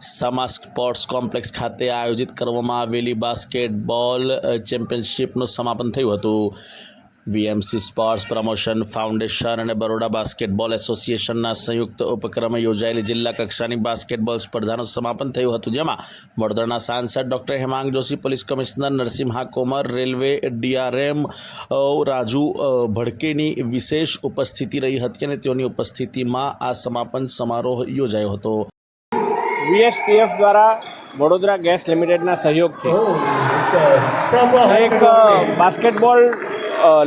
સમા sports complex ખાતે આયોજિત કરવામાં આવેલી બાસ્કેટબોલ ચેમ્પિયનશિપનું સમાપન થયું હતું. વીએમસી સ્પોર્ટ્સ પ્રમોશન ફાઉન્ડેશન અને બરોડા બાસ્કેટબોલ એસોસિએશનના સંયુક્ત ઉપક્રમે યોજાયેલી જિલ્લા કક્ષાની બાસ્કેટબોલ સ્પર્ધાનું સમાપન થયું હતું, જેમાં વડોદરાના સાંસદ doctor Hemang Joshi, police commissioner Narasimha Komar railway DRM Raju ભડકેની વિશેષ ઉપસ્થિતિ રહી હતી અને તેઓની ઉપસ્થિતિમાં આ સમાપન સમારોહ યોજાયો હતો. વીએસપીએફ દ્વારા વડોદરા ગેસ લિમિટેડના સહયોગથી. એક બાસ્કેટબોલ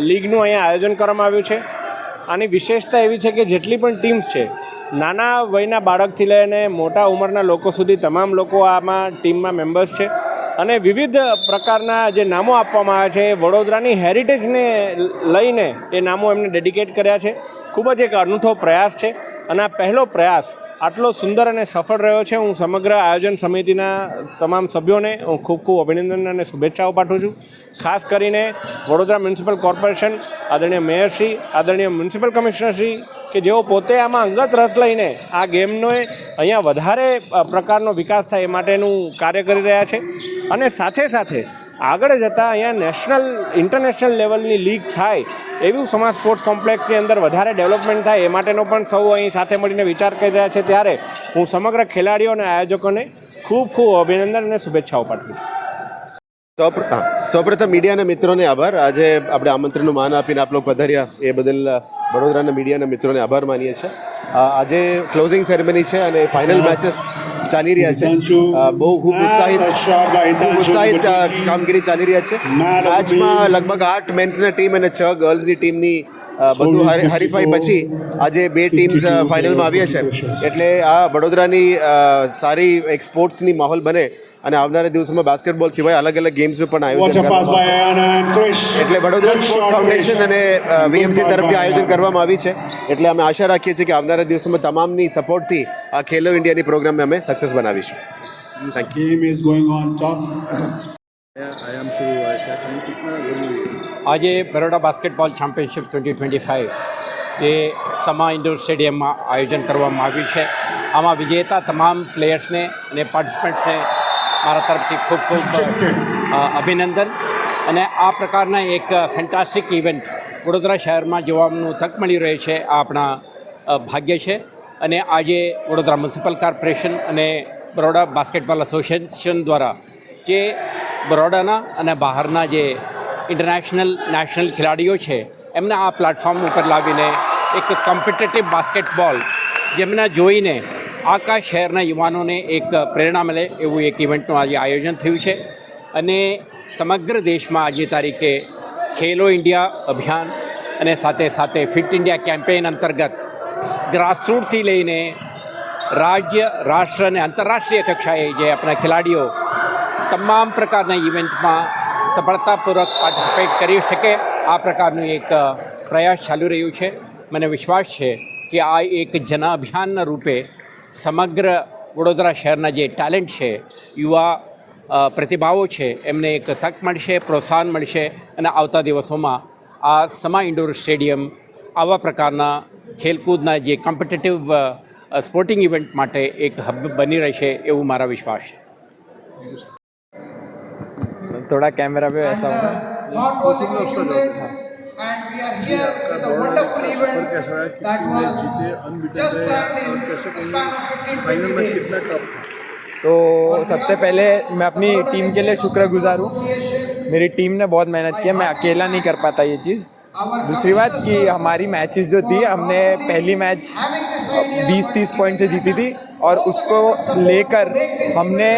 લીગનું અહીંયા આયોજન કરવામાં આવ્યું છે. આની વિશેષતા એવી છે કે જેટલી પણ ટીમ્સ છે નાના વયના બાળકથી લઈને મોટા ઉંમરના લોકો સુધી તમામ લોકો આમાં ટીમમાં મેમ્બર્સ છે. અને વિવિધ પ્રકારના જે નામો આપવામાં આવ્યા છે એ વડોદરાની હેરિટેજને લઈને એ નામો એમને ડેડિકેટ કર્યા છે. ખૂબ જ એક અનૂઠો પ્રયાસ છે. અને આ પહેલો પ્રયાસ આટલો સુંદર અને સફળ રહ્યો છે. હું સમગ્ર આયોજન સમિતિના તમામ સભ્યોને હું ખૂબ ખૂબ અભિનંદન અને શુભેચ્છાઓ પાઠવું છું. ખાસ કરીને વડોદરા મ્યુનિસિપલ કોર્પોરેશન આદરણીય મેયરશ્રી આદરણીય મ્યુનિસિપલ કમિશનરશ્રી કે જેઓ પોતે આમાં અંગત રસ લઈને આ ગેમનો અહીંયા વધારે પ્રકારનો વિકાસ થાય એ માટેનું કાર્ય કરી રહ્યા છે. અને સાથે સાથે આગળ જતાં અહીંયા નેશનલ, ઇન્ટરનેશનલ લેવલની લીગ થાય એવું સમાજ સ્પોર્ટ્સ કોમ્પ્લેક્સની અંદર વધારે ડેવલપમેન્ટ થાય એ માટેનો પણ સૌ અહીં સાથે મળીને વિચાર કરી રહ્યા છે. ત્યારે હું સમગ્ર ખેલાડીઓ અને આયોજકોને ખૂબ ખૂબ અભિનંદન અને શુભેચ્છાઓ પાઠવું છું. સૌપ્રથમ મીડિયાના મિત્રોને આભાર. આજે આપણે આમંત્રણનું માન આપીને આપ લોકો પધાર્યા એ બદલ વડોદરાના મીડિયાના મિત્રોને આભાર માનીએ છીએ. આજે ક્લોઝિંગ સેરેમની છે અને ફાઇનલ મેચેસ ચાલી રહ્યા છે. બહુ ખૂબ ઉત્સાહિત ઉત્સાહિત કામગીરી ચાલી રહ્યા છે. મેચમાં લગભગ આઠ મેન્સની ટીમ અને છ ગર્લ્સની ટીમની બધું હરી- હરીફાઈ પછી આજે બે ટીમ્સ ફાઇનલમાં આવ્યા છે. એટલે આ વડોદરાની સારી એક સ્પોર્ટ્સની માહોલ બને અને આવનારા દિવસોમાં બાસ્કેટબોલ સિવાય અલગ અલગ ગેમ્સનું પણ આયોજન. એટલે વડોદરા સ્પોર્ટ્સ ફાઉન્ડેશન અને વીએમસી તરફથી આયોજન કરવામાં આવી છે. એટલે અમે આશા રાખીએ છીએ કે આવનારા દિવસોમાં તમામની સપોર્ટથી આ ખેલો ઇન્ડિયાની પ્રોગ્રામને અમે સક્સેસ બનાવીશું. Thank game is going on top. આજે Baroda basketball championship twenty twenty five એ સમા ઇન્ડોર સ્ટેડિયમમાં આયોજન કરવામાં આવ્યું છે. આમાં વિજેતા તમામ પ્લેયર્સને અને પાર્ટિસિપન્ટ્સને મારા તરફથી ખૂબ ખૂબ અભિનંદન. અને આ પ્રકારના એક ફેન્ટાસ્ટિક ઇવેન્ટ વડોદરા શહેરમાં જોવાનું તક મળી રહી છે આ આપણા ભાગ્ય છે. અને આજે વડોદરા મ્યુનિસિપલ કોર્પોરેશન અને બરોડા બાસ્કેટબોલ એસોસિએશન દ્વારા જે બરોડાના અને બહારના જે ઇન્ટરનેશનલ નેશનલ ખેલાડીઓ છે, એમને આ પ્લેટફોર્મ ઉપર લાવીને એક કોમ્પિટેટિવ બાસ્કેટબોલ જેમના જોઈને આખા શહેરના યુવાનોને એક પ્રેરણા મળે એવું એક ઇવેન્ટનું આજે આયોજન થયું છે. અને સમગ્ર દેશમાં આજે તારીખે ખેલો ઇન્ડિયા અભિયાન અને સાથે સાથે ફિટ ઇન્ડિયા કેમ્પેઇન અંતર્ગત ગ્રાસરૂટથી લઈને રાજ્ય, રાષ્ટ્ર અને આંતરરાષ્ટ્રીય કક્ષાએ જે આપણા ખેલાડીઓ તમામ પ્રકારના ઇવેન્ટમાં સફળતાપૂર્વક પાર્ટિસિપેટ કરી શકે આ પ્રકારનું એક પ્રયાસ ચાલુ રહ્યું છે. મને વિશ્વાસ છે કે આ એક જનાભિયાનના રૂપે સમગ્ર વડોદરા શહેરના જે ટેલેન્ટ છે, યુવા પ્રતિભાવો છે, એમને એક તક મળશે, પ્રોત્સાહન મળશે અને આવતા દિવસોમાં આ સમા ઇન્ડોર સ્ટેડિયમ આવા પ્રકારના ખેલકૂદના જે કોમ્પિટેટિવ સ્પોર્ટિંગ ઇવેન્ટ માટે એક હબ બની રહેશે એવું મારા વિશ્વાસ છે. थोड़ा कैमरा पे ऐसा होगा नॉट तो सबसे पहले मैं अपनी टीम के लिए शुक्रगुजार हूँ। मेरी टीम ने बहुत मेहनत की है मैं अकेला नहीं कर पाता ये चीज़। दूसरी बात कि हमारी मैचेस जो थी, हमने पहली मैच 20-30 पॉइंट से जीती थी और उसको लेकर हमने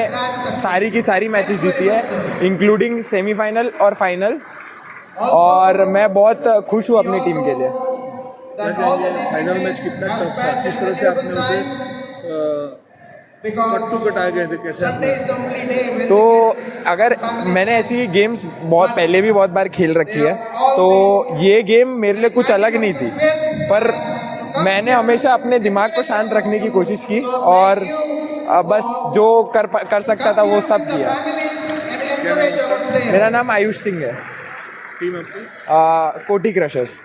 सारी की सारी मैचेस जीती है इंक्लूडिंग सेमीफाइनल और फाइनल और मैं बहुत खुश हूँ अपनी टीम के लिए। फाइनल मैच कितना टफ था? किस तरह से आपने उसे तो अगर मैंने ऐसी गेम्स बहुत पहले भी बहुत बार खेल रखी है तो ये गेम मेरे लिए कुछ अलग नहीं थी। पर मैंने हमेशा अपने दिमाग को शांत रखने की कोशिश की और बस जो कर कर सकता था वो सब किया. मेरा नाम आयुष सिंह है। टीम आपकी? कोटी क्रशर्स